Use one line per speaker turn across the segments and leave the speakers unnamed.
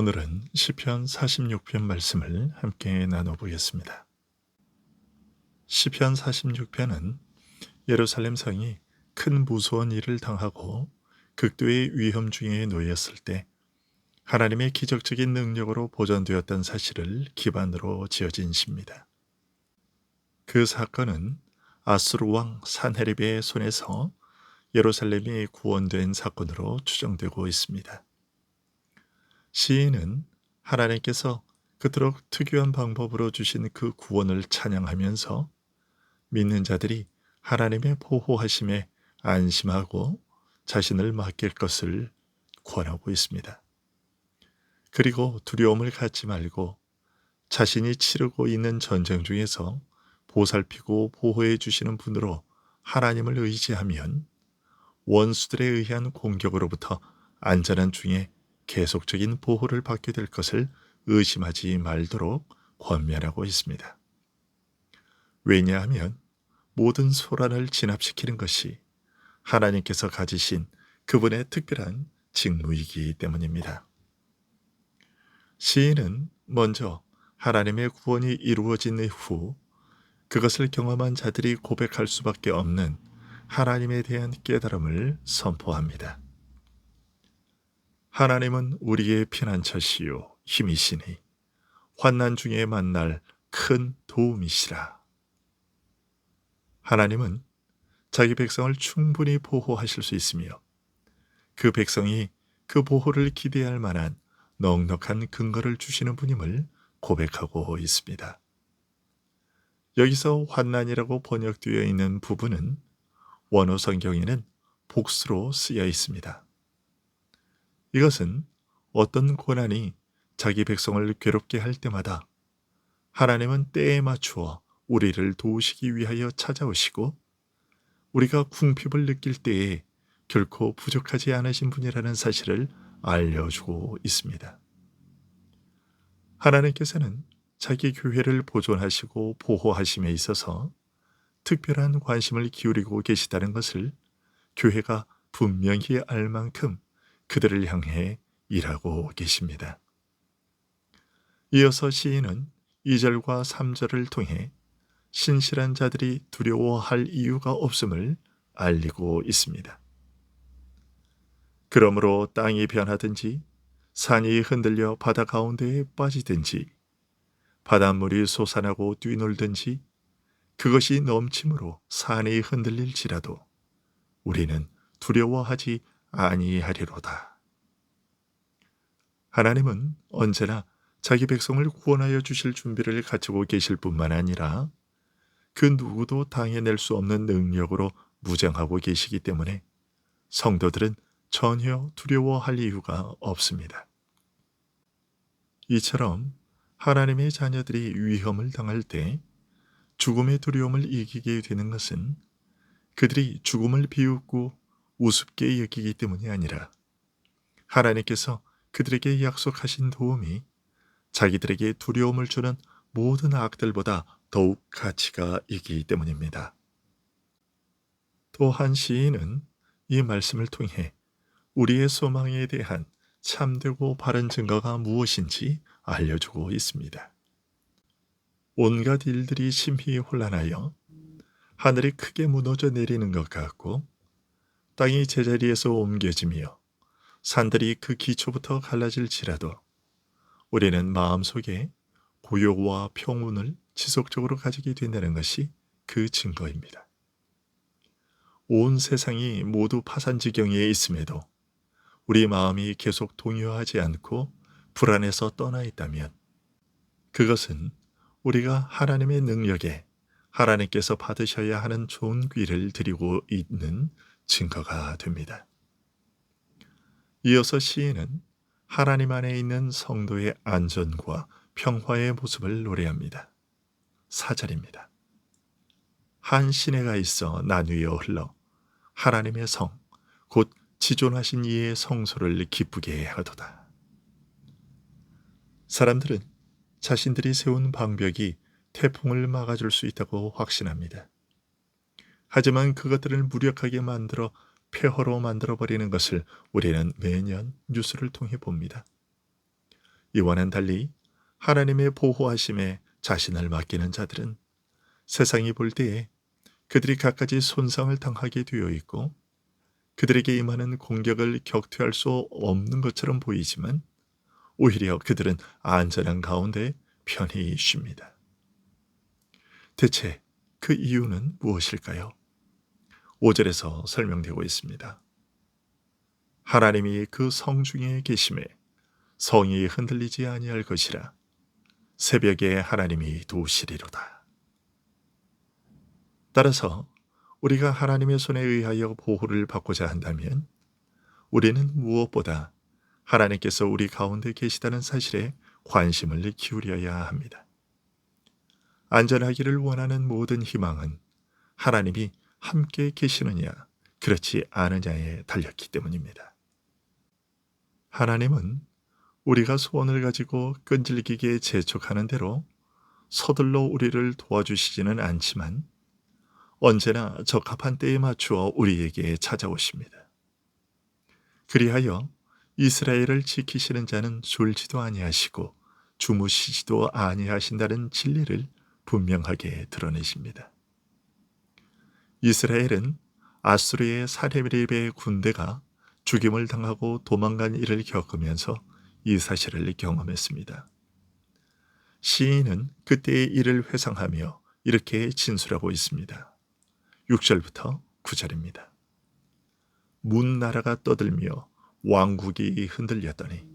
오늘은 시편 46편 말씀을 함께 나눠보겠습니다. 시편 46편은 예루살렘 성이 큰 무서운 일을 당하고 극도의 위험 중에 놓였을 때 하나님의 기적적인 능력으로 보존되었던 사실을 기반으로 지어진 시입니다. 그 사건은 아수르 왕 산헤립의 손에서 예루살렘이 구원된 사건으로 추정되고 있습니다. 시인은 하나님께서 그토록 특유한 방법으로 주신 그 구원을 찬양하면서 믿는 자들이 하나님의 보호하심에 안심하고 자신을 맡길 것을 권하고 있습니다. 그리고 두려움을 갖지 말고 자신이 치르고 있는 전쟁 중에서 보살피고 보호해 주시는 분으로 하나님을 의지하면 원수들에 의한 공격으로부터 안전한 중에 계속적인 보호를 받게 될 것을 의심하지 말도록 권면하고 있습니다. 왜냐하면 모든 소란을 진압시키는 것이 하나님께서 가지신 그분의 특별한 직무이기 때문입니다. 시인은 먼저 하나님의 구원이 이루어진 후 그것을 경험한 자들이 고백할 수밖에 없는 하나님에 대한 깨달음을 선포합니다. 하나님은 우리의 피난처시요 힘이시니 환난 중에 만날 큰 도움이시라. 하나님은 자기 백성을 충분히 보호하실 수 있으며 그 백성이 그 보호를 기대할 만한 넉넉한 근거를 주시는 분임을 고백하고 있습니다. 여기서 환난이라고 번역되어 있는 부분은 원어 성경에는 복수로 쓰여 있습니다. 이것은 어떤 고난이 자기 백성을 괴롭게 할 때마다 하나님은 때에 맞추어 우리를 도우시기 위하여 찾아오시고 우리가 궁핍을 느낄 때에 결코 부족하지 않으신 분이라는 사실을 알려주고 있습니다. 하나님께서는 자기 교회를 보존하시고 보호하심에 있어서 특별한 관심을 기울이고 계시다는 것을 교회가 분명히 알 만큼 그들을 향해 일하고 계십니다. 이어서 시인은 2절과 3절을 통해 신실한 자들이 두려워할 이유가 없음을 알리고 있습니다. 그러므로 땅이 변하든지 산이 흔들려 바다 가운데에 빠지든지 바닷물이 솟아나고 뛰놀든지 그것이 넘침으로 산이 흔들릴지라도 우리는 두려워하지 아니하리로다. 하나님은 언제나 자기 백성을 구원하여 주실 준비를 갖추고 계실 뿐만 아니라 그 누구도 당해낼 수 없는 능력으로 무장하고 계시기 때문에 성도들은 전혀 두려워할 이유가 없습니다. 이처럼 하나님의 자녀들이 위험을 당할 때 죽음의 두려움을 이기게 되는 것은 그들이 죽음을 비웃고 우습게 여기기 때문이 아니라 하나님께서 그들에게 약속하신 도움이 자기들에게 두려움을 주는 모든 악들보다 더욱 가치가 있기 때문입니다. 또한 시인은 이 말씀을 통해 우리의 소망에 대한 참되고 바른 증거가 무엇인지 알려주고 있습니다. 온갖 일들이 심히 혼란하여 하늘이 크게 무너져 내리는 것 같고 땅이 제자리에서 옮겨지며 산들이 그 기초부터 갈라질지라도 우리는 마음속에 고요와 평온을 지속적으로 가지게 된다는 것이 그 증거입니다. 온 세상이 모두 파산 지경에 있음에도 우리 마음이 계속 동요하지 않고 불안해서 떠나 있다면 그것은 우리가 하나님의 능력에 하나님께서 받으셔야 하는 좋은 귀를 드리고 있는 증거가 됩니다. 이어서 시인은 하나님 안에 있는 성도의 안전과 평화의 모습을 노래합니다. 사절입니다. 한 시내가 있어 나뉘어 흘러 하나님의 성, 곧 지존하신 이의 성소를 기쁘게 하도다. 사람들은 자신들이 세운 방벽이 태풍을 막아줄 수 있다고 확신합니다. 하지만 그것들을 무력하게 만들어 폐허로 만들어버리는 것을 우리는 매년 뉴스를 통해 봅니다. 이와는 달리 하나님의 보호하심에 자신을 맡기는 자들은 세상이 볼 때에 그들이 갖가지 손상을 당하게 되어 있고 그들에게 임하는 공격을 격퇴할 수 없는 것처럼 보이지만 오히려 그들은 안전한 가운데 편히 쉽니다. 대체 그 이유는 무엇일까요? 5절에서 설명되고 있습니다. 하나님이 그 성 중에 계심에 성이 흔들리지 아니할 것이라 새벽에 하나님이 도우시리로다. 따라서 우리가 하나님의 손에 의하여 보호를 받고자 한다면 우리는 무엇보다 하나님께서 우리 가운데 계시다는 사실에 관심을 기울여야 합니다. 안전하기를 원하는 모든 희망은 하나님이 함께 계시느냐, 그렇지 않으냐에 달렸기 때문입니다. 하나님은 우리가 소원을 가지고 끈질기게 재촉하는 대로 서둘러 우리를 도와주시지는 않지만 언제나 적합한 때에 맞추어 우리에게 찾아오십니다. 그리하여 이스라엘을 지키시는 자는 졸지도 아니하시고 주무시지도 아니하신다는 진리를 분명하게 드러내십니다. 이스라엘은 아수르의 사레립의 군대가 죽임을 당하고 도망간 일을 겪으면서 이 사실을 경험했습니다. 시인은 그때의 일을 회상하며 이렇게 진술하고 있습니다. 6절부터 9절입니다. 문 나라가 떠들며 왕국이 흔들렸더니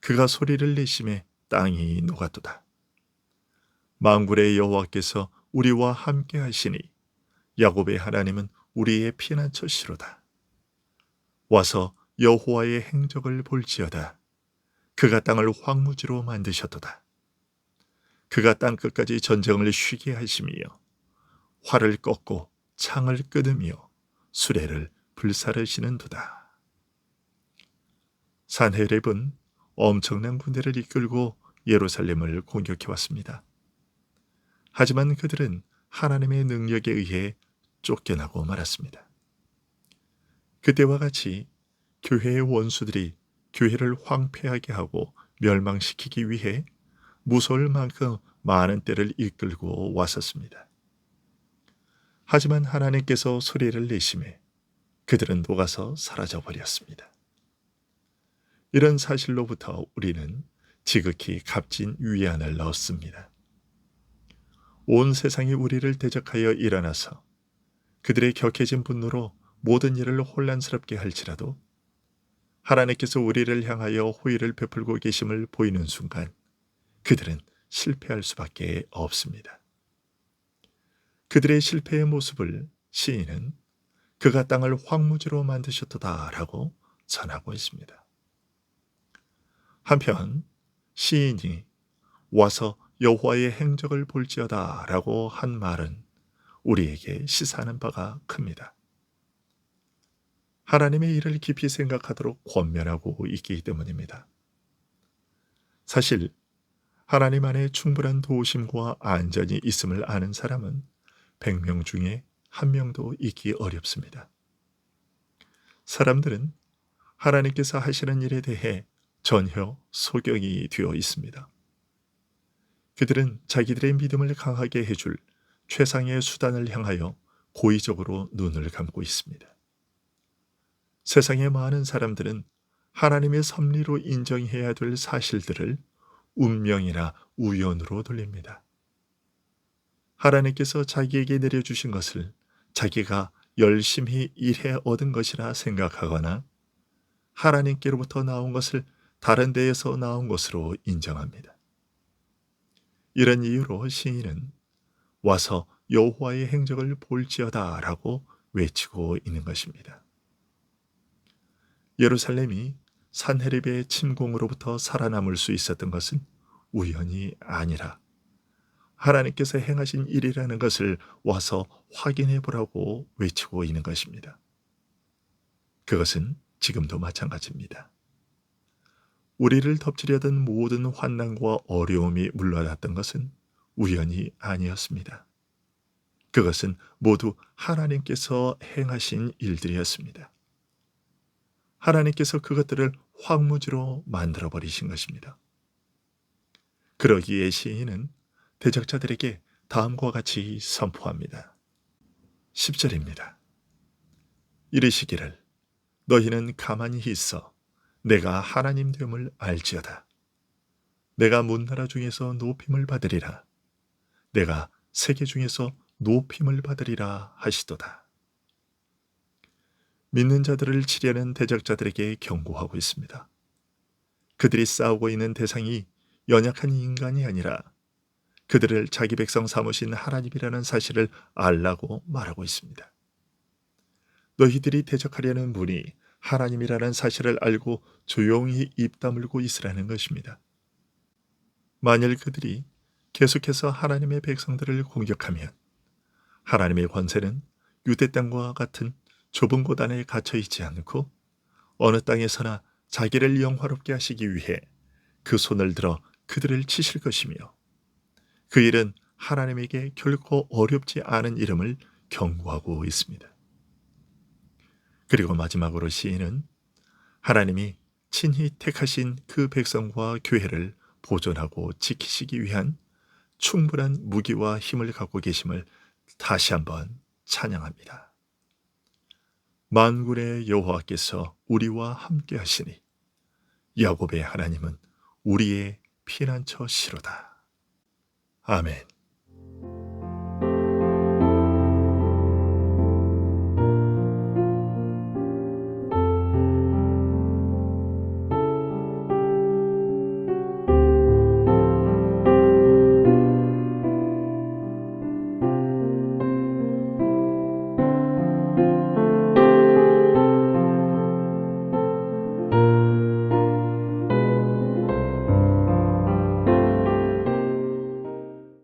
그가 소리를 내심에 땅이 녹았도다. 망굴의 여호와께서 우리와 함께 하시니 야곱의 하나님은 우리의 피난처시로다. 와서 여호와의 행적을 볼지어다. 그가 땅을 황무지로 만드셨도다. 그가 땅 끝까지 전쟁을 쉬게 하시며 활을 꺾고 창을 끄으며 수레를 불사르시는도다. 산헤렙은 엄청난 군대를 이끌고 예루살렘을 공격해 왔습니다. 하지만 그들은 하나님의 능력에 의해 쫓겨나고 말았습니다. 그때와 같이 교회의 원수들이 교회를 황폐하게 하고 멸망시키기 위해 무서울 만큼 많은 때를 이끌고 왔었습니다. 하지만 하나님께서 소리를 내심에 그들은 녹아서 사라져 버렸습니다. 이런 사실로부터 우리는 지극히 값진 위안을 얻습니다. 온 세상이 우리를 대적하여 일어나서 그들의 격해진 분노로 모든 일을 혼란스럽게 할지라도 하나님께서 우리를 향하여 호의를 베풀고 계심을 보이는 순간 그들은 실패할 수밖에 없습니다. 그들의 실패의 모습을 시인은 그가 땅을 황무지로 만드셨다라고 전하고 있습니다. 한편 시인이 와서 여호와의 행적을 볼지어다라고 한 말은 우리에게 시사하는 바가 큽니다. 하나님의 일을 깊이 생각하도록 권면하고 있기 때문입니다. 사실 하나님 안에 충분한 도우심과 안전이 있음을 아는 사람은 100명 중에 한 명도 있기 어렵습니다. 사람들은 하나님께서 하시는 일에 대해 전혀 소경이 되어 있습니다. 그들은 자기들의 믿음을 강하게 해줄 최상의 수단을 향하여 고의적으로 눈을 감고 있습니다. 세상의 많은 사람들은 하나님의 섭리로 인정해야 될 사실들을 운명이나 우연으로 돌립니다. 하나님께서 자기에게 내려주신 것을 자기가 열심히 일해 얻은 것이라 생각하거나 하나님께로부터 나온 것을 다른 데에서 나온 것으로 인정합니다. 이런 이유로 시인은 와서 여호와의 행적을 볼지어다라고 외치고 있는 것입니다. 예루살렘이 산헤립의 침공으로부터 살아남을 수 있었던 것은 우연이 아니라 하나님께서 행하신 일이라는 것을 와서 확인해 보라고 외치고 있는 것입니다. 그것은 지금도 마찬가지입니다. 우리를 덮치려던 모든 환난과 어려움이 물러났던 것은 우연이 아니었습니다. 그것은 모두 하나님께서 행하신 일들이었습니다. 하나님께서 그것들을 황무지로 만들어 버리신 것입니다. 그러기에 시인은 대적자들에게 다음과 같이 선포합니다. 10절입니다. 이르시기를 너희는 가만히 있어 내가 하나님 됨을 알지어다. 내가 문나라 중에서 높임을 받으리라. 내가 세계 중에서 높임을 받으리라 하시도다. 믿는 자들을 치려는 대적자들에게 경고하고 있습니다. 그들이 싸우고 있는 대상이 연약한 인간이 아니라 그들을 자기 백성 삼으신 하나님이라는 사실을 알라고 말하고 있습니다. 너희들이 대적하려는 분이 하나님이라는 사실을 알고 조용히 입 다물고 있으라는 것입니다. 만일 그들이 계속해서 하나님의 백성들을 공격하면 하나님의 권세는 유대 땅과 같은 좁은 곳 안에 갇혀 있지 않고 어느 땅에서나 자기를 영화롭게 하시기 위해 그 손을 들어 그들을 치실 것이며 그 일은 하나님에게 결코 어렵지 않은 이름을 경고하고 있습니다. 그리고 마지막으로 시인은 하나님이 친히 택하신 그 백성과 교회를 보존하고 지키시기 위한 충분한 무기와 힘을 갖고 계심을 다시 한번 찬양합니다. 만군의 여호와께서 우리와 함께 하시니 야곱의 하나님은 우리의 피난처시로다. 아멘.